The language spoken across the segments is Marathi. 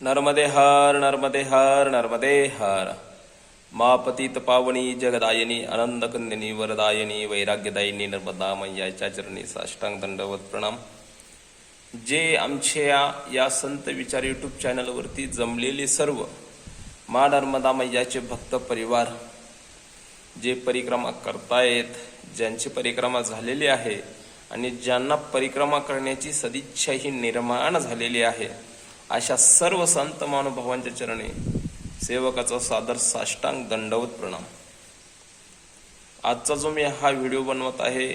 नर्मदे हर नर्मदे हर नर्मदे हर। मा पतित पावनी जगदायनी आनंदकंदिनी वरदायनी वैराग्यदायिनी नर्मदा मैयाच्या चरणी साष्टांग दंडवत प्रणाम। जे आमच्या या संत विचार यूट्यूब चॅनलवरती जमलेले सर्व मा नर्मदा मैयाचे भक्त परिवार जे परिक्रमा करतायत ज्यांची परिक्रमा झालेली आहे आणि ज्यांना परिक्रमा करण्याची सदिच्छाही निर्माण झालेली आहे अशा सर्व संत महानुभावांच्या चरणी सेवकाचा सादर साष्टांग दंडवत प्रणाम. आजचा जो मी हा व्हिडिओ बनवत आहे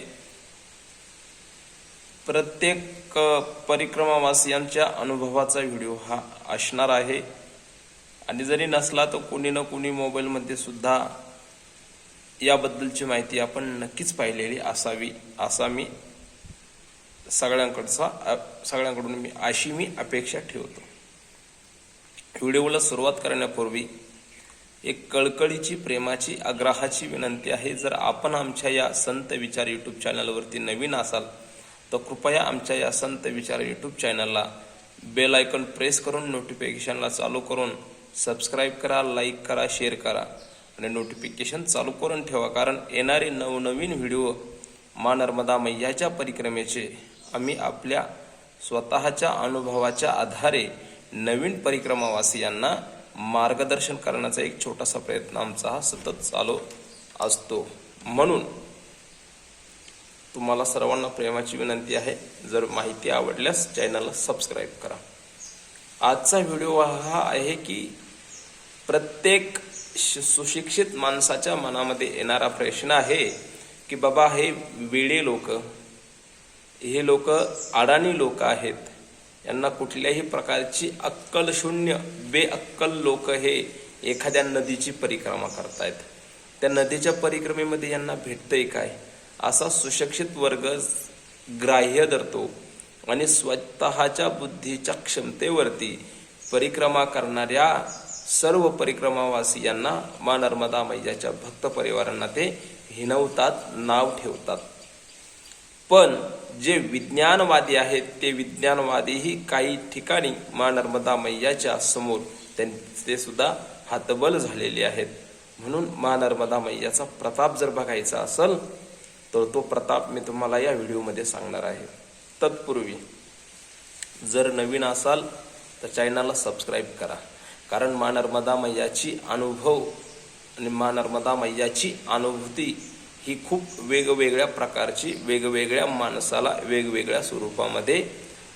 प्रत्येक परिक्रमावासियांच्या अनुभवाचा व्हिडिओ हा असणार आहे. आणि जरी नसला तर कोणी ना कोणी मोबाईलमध्ये सुद्धा याबद्दलची माहिती आपण नक्कीच पाहिलेली असावी असा मी सगळ्यांकडचा सगळ्यांकडून मी अशी मी अपेक्षा ठेवतो. व्हिडिओला सुरुवात करण्यापूर्वी एक कळकळीची प्रेमाची आग्रहाची विनंती आहे जर आपण आमच्या या संत विचार यूट्यूब चॅनलवरती नवीन असाल तर कृपया आमच्या या संत विचार यूट्यूब चॅनलला बेल आयकॉन प्रेस करून नोटिफिकेशनला चालू करून सबस्क्राईब करा लाईक करा शेअर करा आणि नोटिफिकेशन चालू करून ठेवा. कारण येणारे नवनवीन व्हिडिओ मा नर्मदा मैयाच्या परिक्रमेचे आम्ही आपल्या स्वतःच्या अनुभवाच्या आधारे नवीन परिक्रमावासियांना मार्गदर्शन करण्याचा एक छोटासा प्रयत्न आमचा हा सतत चालू असतो. म्हणून तुम्हाला सर्वांना प्रेमाची विनंती आहे. जर माहिती आवडल्यास चॅनलला सबस्क्राईब करा. आजचा व्हिडिओ हा आहे की प्रत्येक श- सुशिक्षित माणसाच्या मनामध्ये येणारा प्रश्न आहे की बाबा हे वेडे लोक हे लोक अडाणी लोक आहेत. यांना कुठल्याही प्रकारची अक्कल शून्य बेअक्कल लोक हे एखाद्या नदीची परिक्रमा करतायत. त्या नदीच्या परिक्रमेमध्ये यांना भेटतंय काय? असा सुशिक्षित वर्ग ग्राह्य धरतो आणि स्वतःच्या बुद्धीच्या क्षमतेवरती परिक्रमा करणाऱ्या सर्व परिक्रमावासियांना मा नर्मदा मैयाच्या भक्त परिवारांना ते हिनवतात नाव ठेवतात. पण जे विज्ञानवादी आहेत ते विज्ञानवादीही काही ठिकाणी मा नर्मदा मैयाच्या समोर त्यांचे सुद्धा हातबल झालेले आहेत. म्हणून मा नर्मदा मैयाचा प्रताप जर बघायचा असेल तर तो प्रताप मी तुम्हाला या व्हिडिओमध्ये सांगणार आहे. तत्पूर्वी जर नवीन असाल तर चॅनलला सबस्क्राईब करा. कारण मा नर्मदा मैयाची अनुभव आणि मा नर्मदा मैयाची अनुभूती ही खूप वेगवेगळ्या प्रकारची वेगवेगळ्या माणसाला वेगवेगळ्या स्वरूपामध्ये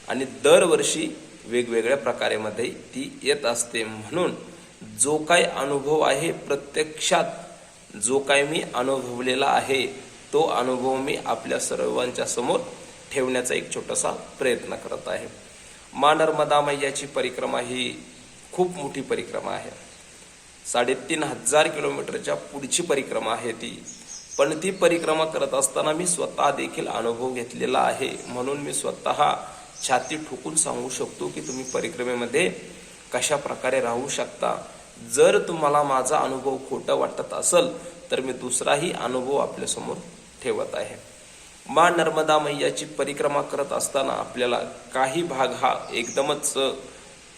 आणि दरवर्षी वेगवेगळ्या प्रकारेमध्ये ती येत असते. म्हणून जो काय अनुभव आहे प्रत्यक्षात जो काय मी अनुभवलेला आहे तो अनुभव मी आपल्या सर्वांच्या समोर ठेवण्याचा एक छोटासा प्रयत्न करत आहे. मा नर्मदा मैयाची परिक्रमा ही खूप मोठी परिक्रमा आहे. साडेतीन हजार किलोमीटरच्या पुढची परिक्रमा आहे ती. पण ती परिक्रमा करत असताना मी स्वतः देखील अनुभव घेतलेला आहे. म्हणून मी स्वतः छाती ठोकून सांगू शकतो की तुम्ही परिक्रमेमध्ये कशा प्रकारे राहू शकता. जर तुम्हाला माझा अनुभव खोटं वाटत असेल तर मी दुसराही अनुभव आपल्यासमोर ठेवत आहे. मा नर्मदा मैयाची परिक्रमा करत असताना आपल्याला काही भाग हा एकदमच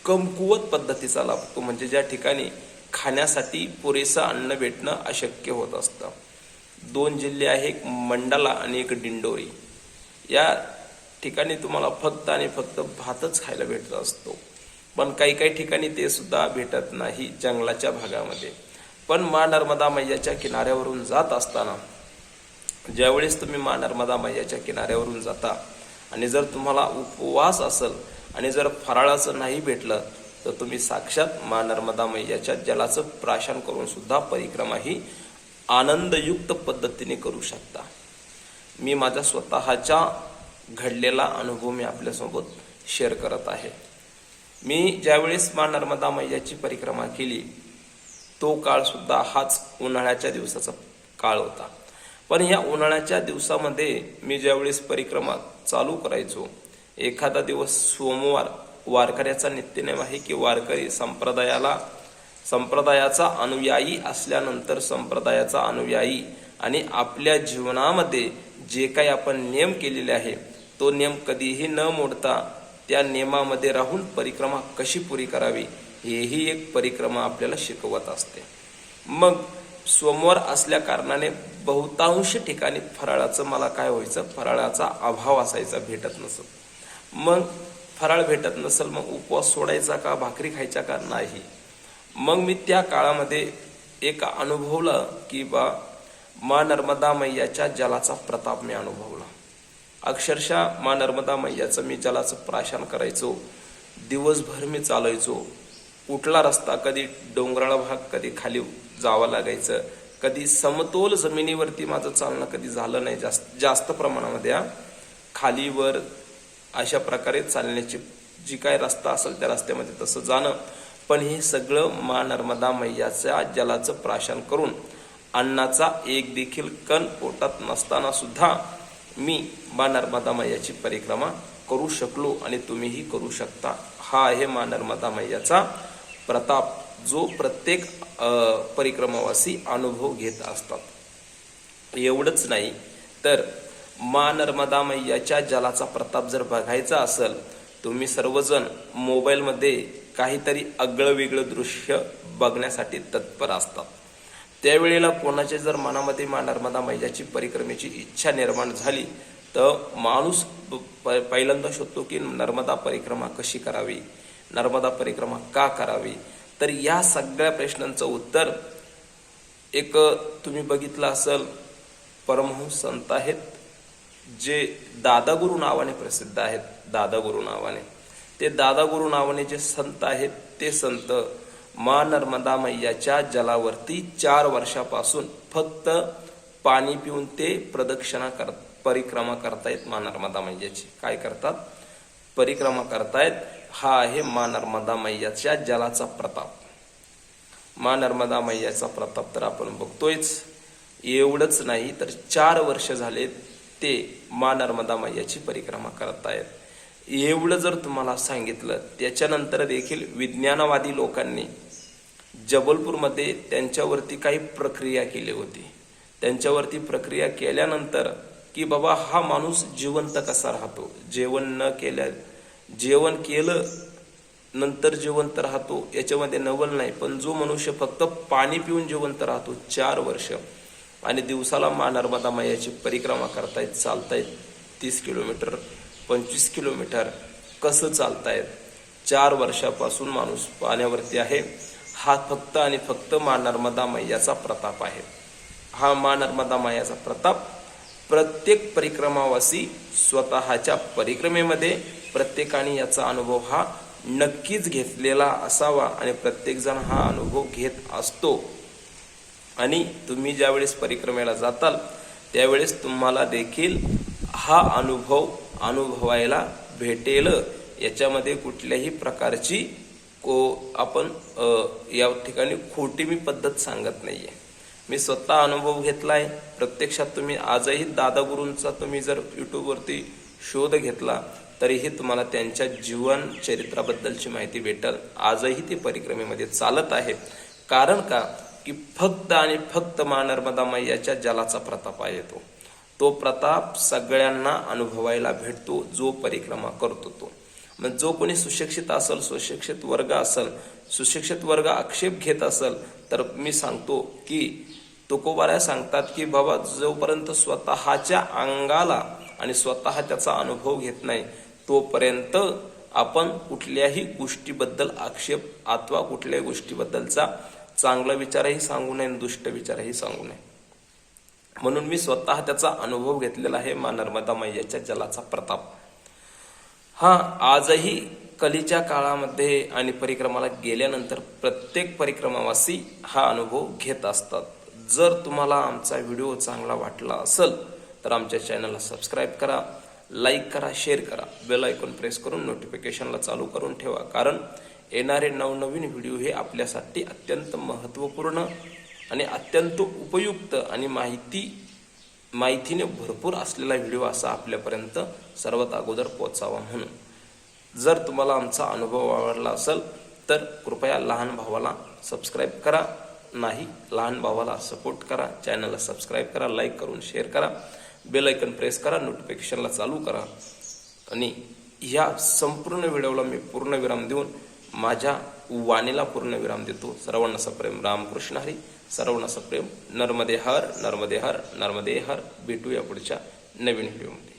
कमकुवत पद्धतीचा लाभतो. म्हणजे ज्या ठिकाणी खाण्यासाठी पुरेसं अन्न भेटणं अशक्य होत असतं. दोन जिल्हे आहे एक मंडाला आणि एक डिंडोरी या ठिकाणी तुम्हाला फक्त आणि फक्त भातच खायला भेटत असतो. पण काही काही ठिकाणी ते सुद्धा भेटत नाही जंगलाच्या भागामध्ये. पण मा नर्मदा मैयाच्या किनाऱ्यावरून जात असताना ज्यावेळेस तुम्ही मा नर्मदा मैयाच्या किनाऱ्यावरून जाता आणि जर तुम्हाला उपवास असेल आणि जर फराळाचं नाही भेटलं तर तुम्ही साक्षात मा नर्मदा मैयाच्या जलाचं प्राशन करून सुद्धा परिक्रमा ही आनंदयुक्त पद्धतीने करू शकता. मी माझ्या स्वतःच्या घडलेला अनुभव मी आपल्यासोबत शेअर करत आहे. मी ज्यावेळेस मा नर्मदा मैयाची परिक्रमा केली तो काळसुद्धा हाच उन्हाळ्याच्या दिवसाचा काळ होता. पण या उन्हाळ्याच्या दिवसामध्ये मी ज्यावेळेस परिक्रमा चालू करायचो एखादा दिवस सोमवार वारकऱ्याचा नित्यनेम आहे की वारकरी संप्रदायाला संप्रदायाचा अनुयायी असल्यानंतर संप्रदायाचा अनुयायी आणि आपल्या जीवनामध्ये जे काही आपण नियम केलेले आहे तो नियम कधीही न मोडता त्या नियमामध्ये राहून परिक्रमा कशी पुरी करावी हेही एक परिक्रमा आपल्याला शिकवत असते. मग सोमवार असल्या कारणाने बहुतांश ठिकाणी फराळाचं मला काय व्हायचं फराळाचा अभाव असायचा भेटत नसत. मग फराळ भेटत नसेल मग उपवास सोडायचा का भाकरी खायच्या का नाही. मग मी त्या काळामध्ये एक अनुभवलं की बा मा नर्मदा मैयाच्या जलाचा प्रताप मी अनुभवला. अक्षरशः मा नर्मदा मैयाचं मी जलाचं प्राशन करायचो दिवसभर मी चालायचो. कुठला रस्ता कधी डोंगराळ भाग कधी खाली जावं लागायचं कधी समतोल जमिनीवरती माझं चालणं कधी झालं नाही जास्त जास्त प्रमाणामध्ये खालीवर अशा प्रकारे चालण्याची जी काय रस्ता असेल त्या रस्त्यामध्ये तसं जाणं पण हे सगळं मा नर्मदा मैयाच्या जलाचं प्राशन करून अन्नाचा एक देखील कण पोटात नसताना सुद्धा मी मा नर्मदा मैयाची परिक्रमा करू शकलो आणि तुम्हीही करू शकता. हा आहे मा नर्मदा मैयाचा प्रताप जो प्रत्येक परिक्रमावासी अनुभव घेत असतात. एवढंच नाही तर मा नर्मदा मैयाच्या जलाचा प्रताप जर बघायचा असेल तुम्ही सर्वजण मोबाईलमध्ये काहीतरी आगळं वेगळं दृश्य बघण्यासाठी तत्पर असतात. त्यावेळेला कोणाच्या जर मनामध्ये मा नर्मदा मैजाची परिक्रमेची इच्छा निर्माण झाली तर माणूस प- पहिल्यांदा शोधतो की नर्मदा परिक्रमा कशी करावी? नर्मदा परिक्रमा का करावी? तर या सगळ्या प्रश्नांचं उत्तर एक तुम्ही बघितलं असेल परमहंस संत आहेत जे दादागुरु नावाने प्रसिद्ध आहेत दादागुरु नावाने. ते दादागुरु नावाने जे संत आहेत ते संत मा नर्मदा मैयाच्या जलावरती चार वर्षापासून फक्त पाणी पिऊन ते प्रदक्षिणा कर परिक्रमा करतायत मा नर्मदा मैयाची. काय करतात? परिक्रमा करतायत. हा आहे मा नर्मदा मैयाच्या जलाचा प्रताप. मा नर्मदा मैयाचा प्रताप तर आपण बघतोयच. एवढंच नाही तर चार वर्ष झाले ते मा नर्मदा मैयाची परिक्रमा करतायत. एवढं जर तुम्हाला सांगितलं त्याच्यानंतर देखील विज्ञानवादी लोकांनी जबलपूरमध्ये त्यांच्यावरती काही प्रक्रिया केली होती. त्यांच्यावरती प्रक्रिया केल्यानंतर की बाबा हा माणूस जिवंत कसा राहतो? जेवण न केल्या जेवण केलं नंतर जिवंत राहतो याच्यामध्ये नवल नाही. पण जो मनुष्य फक्त पाणी पिऊन जिवंत राहतो चार वर्ष. आणि दिवसाला मा नर्मदा मायाची परिक्रमा करतायत चालतायत तीस किलोमीटर. पंचवीस किलोमीटर कसं चालतायत? चार वर्षापासून माणूस पाण्यावरती आहे. हा फक्त आणि फक्त मा नर्मदा मैयाचा प्रताप आहे. हा मा नर्मदा मैयाचा प्रताप प्रत्येक परिक्रमावासी स्वतःच्या परिक्रमेमध्ये प्रत्येकाने याचा अनुभव हा नक्कीच घेतलेला असावा आणि प्रत्येकजण हा अनुभव घेत असतो. आणि तुम्ही ज्यावेळेस परिक्रमेला जाताल त्यावेळेस तुम्हाला देखील हा अनुभव अनुभवायला भेटेल. याच्यामध्ये कुठल्याही प्रकारची को आपण या ठिकाणी खोटी मी पद्धत सांगत नाहीये. मी स्वतः अनुभव घेतलाय. प्रत्यक्षात तुम्ही आजही दादा गुरूंचा तुम्ही जर युट्यूबवरती शोध घेतला तरीही तुम्हाला त्यांच्या जीवन चरित्राबद्दलची माहिती भेटेल. आजही ते परिक्रमेमध्ये चालत आहे. कारण का? की फक्त आणि फक्त मा नर्मदा मैयाच्या जलाचा प्रताप आहे तो. तो प्रताप सगळ्यांना अनुभवायला भेटतो जो परिक्रमा करतो तो. मग जो कोणी सुशिक्षित असेल सुशिक्षित वर्ग असेल सुशिक्षित वर्ग आक्षेप घेत असेल तर मी सांगतो की तुकोबाऱ्या सांगतात की बाबा जोपर्यंत स्वतःच्या अंगाला आणि स्वतः त्याचा अनुभव घेत नाही तोपर्यंत आपण कुठल्याही गोष्टीबद्दल आक्षेप अथवा कुठल्याही गोष्टीबद्दलचा चांगला विचारही सांगू नये आणि दुष्ट विचारही सांगू नये. म्हणून मी स्वतः त्याचा अनुभव घेतलेला आहे मा नर्मदा मैयाच्या जलाचा प्रताप. हा आजही कलीच्या काळामध्ये आणि परिक्रमाला गेल्यानंतर प्रत्येक परिक्रमावासी हा अनुभव घेत असतात. जर तुम्हाला आमचा व्हिडिओ चांगला वाटला असेल तर आमच्या चॅनलला सबस्क्राईब करा लाईक करा शेअर करा. बेल आयकॉन प्रेस करून नोटिफिकेशनला चालू करून ठेवा. कारण येणारे नवनवीन व्हिडिओ हे आपल्यासाठी अत्यंत महत्त्वपूर्ण आणि अत्यंत उपयुक्त आणि माहिती माहितीने भरपूर असलेला व्हिडिओ असा आपल्यापर्यंत सर्वात अगोदर पोचावा म्हणून. जर तुम्हाला आमचा अनुभव आवडला असेल तर कृपया लहान भावाला सबस्क्राईब करा. नाही लहान भावाला सपोर्ट करा. चॅनलला सबस्क्राईब करा लाईक करून शेअर करा. बेल ऐकन प्रेस करा नोटिफिकेशनला चालू करा. आणि ह्या संपूर्ण व्हिडिओला मी पूर्ण विराम देऊन माझ्या वाणीला पूर्ण विराम देतो. सर्वांना सप्रेम रामकृष्ण हरी. सर्वांना सप्रेम नर्मदे हर नर्मदे हर नर्मदे हर. भेटूया पुढच्या नवीन व्हिडिओमध्ये.